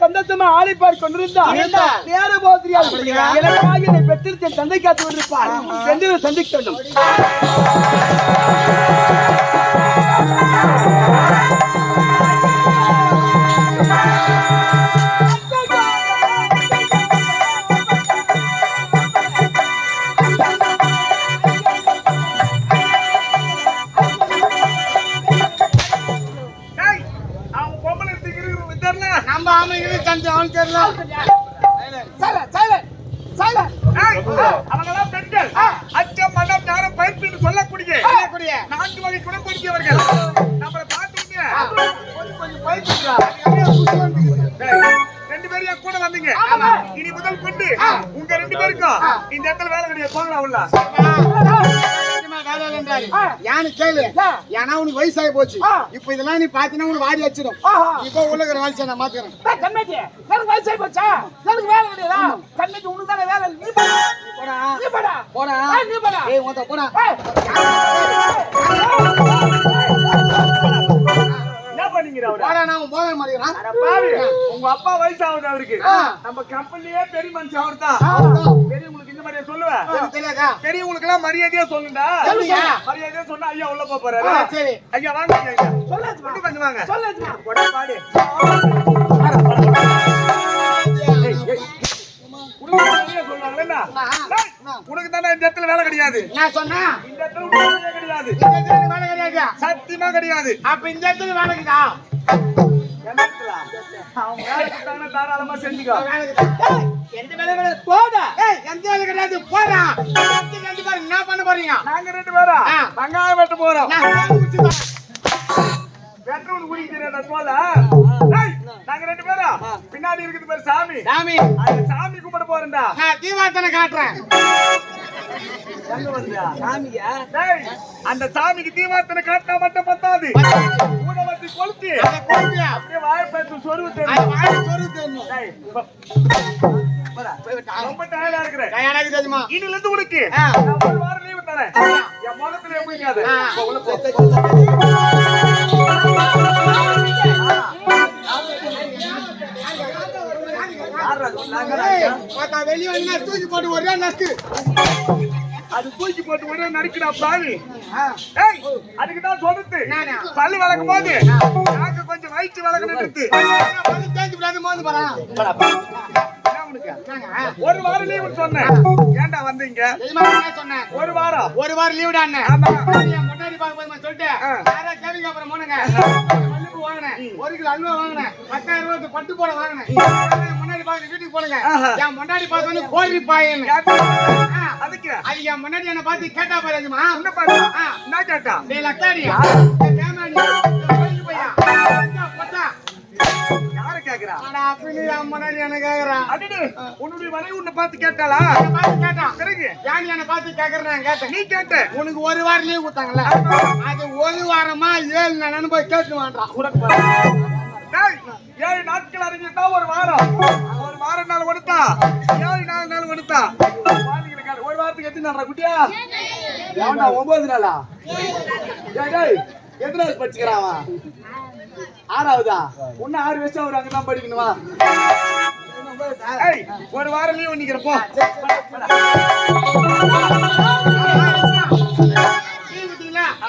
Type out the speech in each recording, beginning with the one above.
சந்தோஷமா ஆடிப்பாடி கொண்டிருந்தா? இருந்தா. நேர அப்படியா? எனக்காக என்னை பெற்றிருக்க என் தந்தை காத்து கொண்டிருப்பார் சென்று சந்திக்க தந்து அவன் தெரியல அவங்கெல்லாம் பெண்கள். அச்சம் மனம் ஞானம் பயிற்சி சொல்லக்கூடிய சொல்லக்கூடிய. நான்கு வகை குணம் பொருந்தியவர்கள் நம்மளை பார்த்துக்கிட்டு. கொஞ்சம் கொஞ்சம் பயிற்சிக்கிறா ரெண்டு பேரும் என் கூட வந்தீங்க. இனி முதல் கொண்டு உங்க ரெண்டு பேருக்கும் இந்த இடத்துல வேலை கிடையாது. போகலாம் உள்ள. யானு கேளு. ஏன்னா உனக்கு வயசாகி போச்சு. இப்ப இதெல்லாம் நீ பாத்தீங்கன்னா உனக்கு வாடி வச்சிடும். இப்போ உள்ள வாழ்ச்சி நான் மாத்துக்கிறேன் கண்மைக்கு எனக்கு வயசாகி போச்சா? எனக்கு வேலை கிடையாதா? கண்மைக்கு உனக்கு தானே வேலை. நீ போடா. நீ போடா. போடா. நீ போடா. ஏய் உன்கிட்ட போடா. உங்க அப்பா வயசாகுது அவருக்கு. ஆ. நம்ம கம்பெனியே பெரிய மனுஷன் அவர் தான் பெரியவங்களுக்கு இந்த மாதிரியே சொல்லுவேன் பெரியவங்களுக்கு எல்லாம் மரியாதையா சொல்லுங்க. மரியாதையா சொன்னா ஐயா உள்ள போறாரு. சரி. ஐயா வாங்க இன்னும் கொஞ்சம் வாங்க. சொல்லாச்சுமா போடா. உனக்கு தானே இந்த இடத்துல வேலை கிடையாது? நான் சொன்னா? இந்த இடத்துல கிடையாது. வேலை கிடையாது? சத்தியமா கிடையாது. அப்ப இந்த இடத்துல வேலை இருக்குதா எந்த இடத்துல? அவங்க வேலை கொடுத்தாங்கன்னா தாராளமா செஞ்சுக்கோ? எந்த வேலை கிடையாது. போடா. எந்த வேலை கிடையாது. போடா. ரெண்டு பேரும் என்ன பண்ண போறீங்க? நாங்க ரெண்டு பேரும். வெங்காயம் வெட்ட போறோம். வெட்டவனுக்கு குடிக்க தெரியாத போல நாங்க ரெண்டு பேரும் பின்னாடி இருக்குது பேர் சாமி. சாமி. சாமி கும்பிட போறேன்டா. தீவாத்தனை காட்டுறேன். அந்த சாமிக்கு தீவார்த்தனை காட்டினா மட்டும் பத்தாது. வந்து கொளுத்தி. அப்படியே வாழைப்பழத்து சொருவு. ரொம்ப டயர்டா இருக்கிறேன் இன்னில இருந்து உனக்கு. ஒரு வாரம் லீவு தரேன். என் முகத்துல வெளிய வந்து தூக்கி போட்டு ஒரே நக்கு அது தூக்கி போட்டு ஒரே நறுக்குடா. ஏய் அதுக்கு தான் சொல்லுது நானா? பல்லு வளர்க்கும் போது நாக்கு கொஞ்சம் வயிற்று என்ன உனக்கு? ஒரு வாரம் லீவு சொன்னேன். ஏன்டா வந்தீங்க? ஒரு வாரம். ஒரு வாரம் லீவுடா அண்ணன் ஆமா. என் முன்னாடி பார்க்க போதுமா சொல்லிட்டு ஆ. யாரா கேள்விக்கு அப்புறம் போனுங்க. ஒரு கிலோ அல்வா வாங்கினேன். பத்தாயிரம் ரூபாய்க்கு பட்டு போட வாங்கினேன். முன்னாடி பார்க்க வீட்டுக்கு போனுங்க. என் முன்னாடி பார்த்து கோரி பாயன்னு. அதுக்கு? அது என் முன்னாடி என்ன பார்த்து கேட்டா பாருமா என்ன ஆ. என்ன கேட்டா? டேய் லக்காடியா யார? கேக்குறா? அப்படி என் முன்னாடி என்ன கேக்குறான் அடடே உன்னுடைய மனைவி உன்னை பார்த்து கேட்டாளா? பார்த்து கேட்டான் பிறகு? ஏன் என்னை பார்த்து கேக்குறேன் கேட்டேன். நீ கேட்ட. உனக்கு ஒரு வாரம் லீவ் கொடுத்தாங்கல்ல. அது ஒரு வாரமா ஏழு நாள் போய் கேட்டு வாண்டான் ஏழு நாட்கள் அறிஞ்சிட்டா ஒரு வாரம். எத்தனை குட்டியா? ஏன்டா ஒன்பது நாளா? டேய், எத்தனை நாள் படிச்சுக்கிறான் அவன்? ஆறாவதா? இன்னும் ஆறு வருஷம் அவர் அங்கதான் படிக்கணுமா? ஒரு வாரம் லீவ் பண்ணிக்கிறப்போ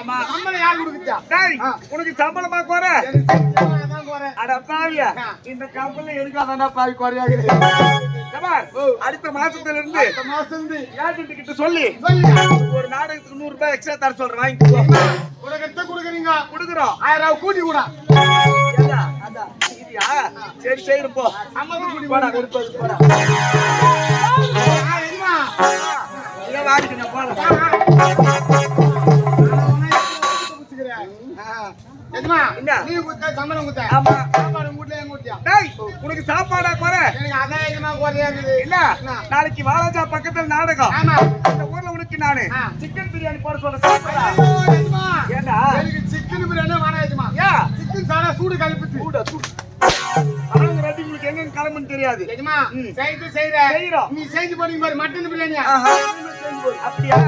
ஆமா சம்பளம் யார் கொடுக்குறா டேய் உனக்கு சம்பளமா குறை? அட பாவியா இந்த கம்பெனில எடுக்காதடா பாவி குறையாகுது? அடுத்த மாசத்துல இருந்து இருந்து ஏஜென்ட் கிட்ட சொல்லி ஒரு நாடகத்துக்கு நூறு ரூபாய் எக்ஸ்ட்ரா தர சொல்றேன் வாங்கிக்கோ கொடுக்கறது கொடுக்குறீங்க? கொடுக்குறோம். ஆயிரம் ரூபாய் கூட்டி கூட? சரி சரி போ. போடா போடா. வாங்கிட்டு நான் போறேன். உனக்கு சாப்பாடா குறை. என்ன? நாளைக்கு வாலாஜா பக்கத்துல நாடகம். அந்த ஊர்ல உனக்கு நானு. சிக்கன் பிரியாணி போட சொல்ற சாப்பிடா? ஐயோ, எதுமா? ஏண்டா? எனக்கு சிக்கன் பிரியாணி எதுமா? ஏன் சிக்கன் சாடா சூடு கலப்பிச்சு சூடா சூடு. தெரியாது. செய்து. நீ செஞ்சு போனீங்க பாரு மட்டன் பிரியாணியா. அப்படியா?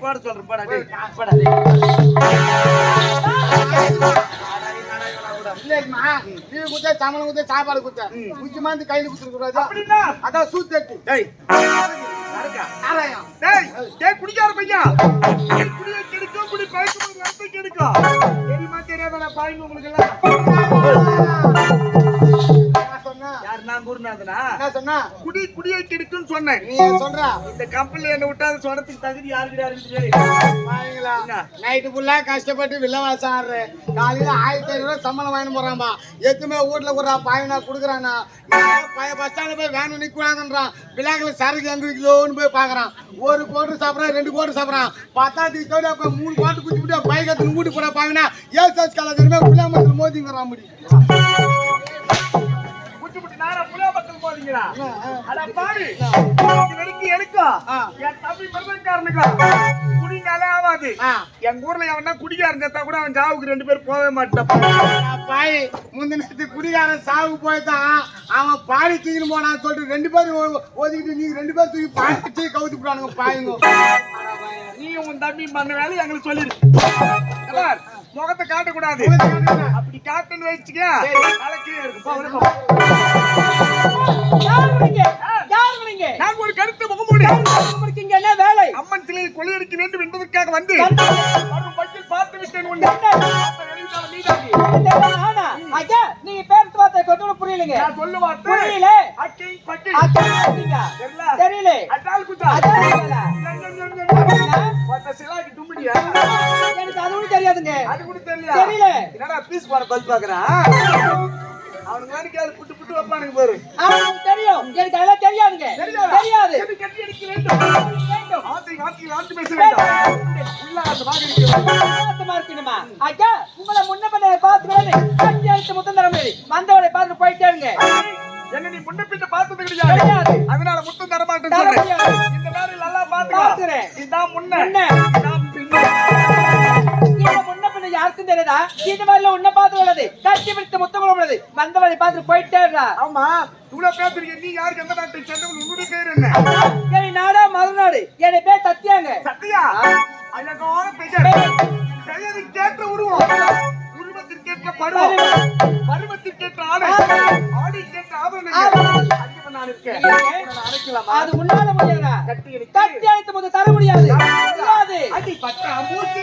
போட சொல்றேன் போடா போடா நீ குத்த சம்பளம் குத்த சாப்பாடு குத்த முக்கியமா இந்த கையில குத்துக்க கூடாது அப்படின்னா? அதான் சூத்தட்டு டேய். டேய் டேய் குடிக்கார பையா குடிய குடி ரத்த தெரியுமா தெரியாதா? பாருங்க உங்களுக்கு எல்லாம். நான் சொன்னா? குடி குடியை கெடுக்கும்னு சொன்னேன். நீ சொல்றா? இந்த கம்பெனில என்ன விட்டாத சொன்னதுக்கு தகுதி யாருக்கு யாருக்கு தெரியும் பாருங்களா என்ன? நைட்டு ஃபுல்லா கஷ்டப்பட்டு வில்லவாசம் ஆடுறேன். காலையில ஆயிரத்தி ஐநூறு ரூபாய் சம்பளம் வாங்கி போறான்பா எதுவுமே வீட்டுல கொடுறா பாயனா கொடுக்குறானா பய பஸ் ஸ்டாண்ட்ல போய் வேணும் நிக்கிறாங்கன்றான் விழாக்களை சரக்கு எங்க விற்கிதோன்னு போய் பாக்குறான். ஒரு கோட்டு சாப்பிட்றான் ரெண்டு கோட்டு சாப்பிட்றான். பத்தாத்துக்கு தோடி அப்ப மூணு கோட்டு குச்சி விட்டு பைக் எடுத்து மூட்டு போட பாங்கன்னா ஏசாஸ் காலேஜ் புள்ளாமத்தில் மோதிங்கிறான் முடி. குட்டி குட்டி நாரா புலா பக்கம் போறீங்களா அட பாரு வரைக்கும் எடுக்கும். என் தம்பி பிரதக்காரனுக்கு குடினாலே ஆகாது. எங்க ஊர்ல எவனா குடிக்காரன் செத்தா கூட அவன் சாவுக்கு ரெண்டு பேரும் போகவே மாட்டான். பாய் முந்தினத்து குடிகாரன் சாவு போய்தான் அவன் பாடி தூக்கின்னு போனான்னு சொல்லிட்டு ரெண்டு பேரும் ஒதுக்கிட்டு நீங்க ரெண்டு பேரும் தூக்கி பாடி தூக்கி கவுத்து போடுறானுங்க பாயுங்க நீ உன் தம்பி பண்ண வேலை எங்களுக்கு சொல்லிடு. முகத்தை காட்டக்கூடாது. அப்படி காட்டுன்னு வச்சுக்க? நான் ஒரு கருத்து முகமூடி. உங்களுக்கு இங்க என்ன வேலை. அம்மன் சிலையை கொள்ளையடிக்க வேண்டும் என்பதற்காக வந்து வழியில் பார்த்து. இந்த ஆனா, ஐயா, நீங்க பேருக்கு வார்த்தை கொஞ்சம் புரியலைங்க. நான் சொல்ல வார்த்தை, புரியல. அக்கை, நீங்க. தெரியல. தெரியல. அட்டால் குத்தா. சிலாக்கு தும்பிடியா? தெரியாதுங்க அது கூட தெரியலையா? தெரியல. என்னடா பீஸ் போட பல் பாக்குறா? அவனுக்கு வேலைக்கு அது புட்டு புட்டு வைப்பானுங்க பாரு. அவனுக்கு தெரியும் எனக்கு அதெல்லாம் தெரியாதுங்க தெரியாதா? கட்டி அடிக்க வேண்டும்? வார்த்தை வார்த்தையில் வார்த்தை பேச வேண்டும். உல்லாசமாக இருக்க வேண்டும். ஆத்தமா இருக்கணுமா? ஐயா, உங்களை முன்ன பின்ன பார்த்துக்கிறேன்னு கட்டி அடிச்சு முத்தம் தர மாதிரி வந்தவளை பார்த்து போயிட்டே இருங்க என்ன நீ முன்ன பின்ன பார்த்தது கிடையாது. அதனால முத்தம் தர மாட்டேன்னு சொல்றேன். இந்த நேரம் நல்லா பாத்துக்கோ. பார்க்கிறேன். இதான் முன்ன. தெரியாதா இந்த மாதிரில உன்னை பார்த்து உள்ளது கட்டி பிடித்த முத்தம் உள்ளது வந்தவளை பார்த்து போயிட்டே இருக்கா ஆமா இவ்வளவு பேசுறீங்க நீ யாருக்கு எந்த நாட்டை சேர்ந்தவன் உன்னுடைய பேர் என்ன? என் நாடா மறுநாடு. என்னை பேர் தத்தியாங்க சத்தியா அழகான பெயர். பெயருக்கேற்ற உருவம் உருவத்திற்கேற்ற பருவம் பருவத்திற்கேற்ற ஆடை. ஆடைக்கேற்ற ஆபரணங்கள். நான் இருக்கேன். அது உன்னால முடியாதா? கட்டி அடித்து. தர முடியாது. அடி பட்டா மூச்சு